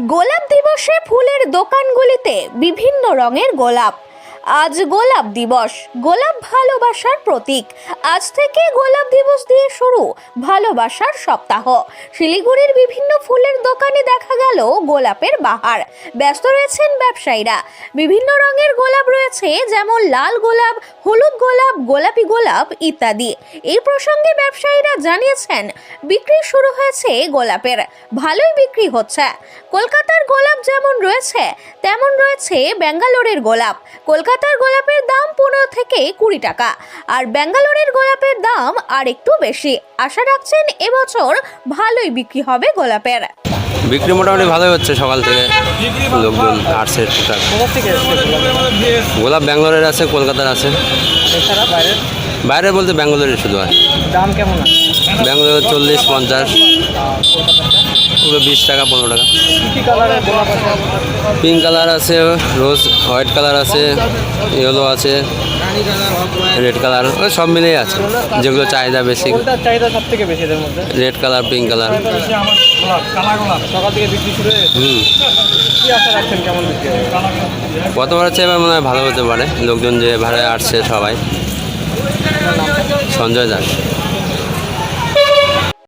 গোলাপ দিবসে ফুলের দোকানগুলিতে বিভিন্ন রঙের গোলাপ। আজ গোলাপ দিবস, গোলাপ ভালোবাসার প্রতীক। আজ থেকে গোলাপ দিবস দিয়ে শুরু, ভালোবাসার সপ্তাহ। শিলিগুড়ির বিভিন্ন ফুলের দোকানে দেখা গেল গোলাপের বাহার। ব্যস্ত রয়েছেন ব্যবসায়ীরা। বিভিন্ন রঙের গোলাপ রয়েছে, যেমন লাল গোলাপ, হলুদ গোলাপ, গোলাপি গোলাপ ইত্যাদি। এই প্রসঙ্গে ব্যবসায়ীরা জানিয়েছেন, বিক্রি শুরু হয়েছে গোলাপের। ভালোই বিক্রি হচ্ছে। কলকাতার গোলাপ যেমন রয়েছে তেমন রয়েছে ব্যাঙ্গালোরের গোলাপ। কলকাতার গোলাপের দাম পনেরো থেকে কুড়ি টাকা আর ব্যাঙ্গালোরের গোলাপের দাম আর একটু বেশি। আশা রাখছেন এবছর ভালোই বিক্রি হবে গোলাপের। বিক্রি মোটামুটি ভালোই হচ্ছে সকাল থেকে লোকজন আসছে টুকটাক গোলাপ? ব্যাঙ্গালোরের আছে কলকাতার আছে। বাইরে বলতে ব্যাঙ্গালোরের শুধু আছে দাম কেমন আছে? ব্যাঙ্গালোর চল্লিশ পঞ্চাশ। পুরো বিশ টাকা পনেরো টাকা। পিঙ্ক কালার আছে রোজ হোয়াইট কালার আছে ইয়েলো আছে রেড কালার ওই সব মিলেই আছে যেগুলো চাহিদা বেশি। Red colour pink colour. হুম? গতবার এবার মনে হয় ভালো হতে পারে লোকজন যে ভাড়ায় আসছে সবাই। সঞ্জয় দাস।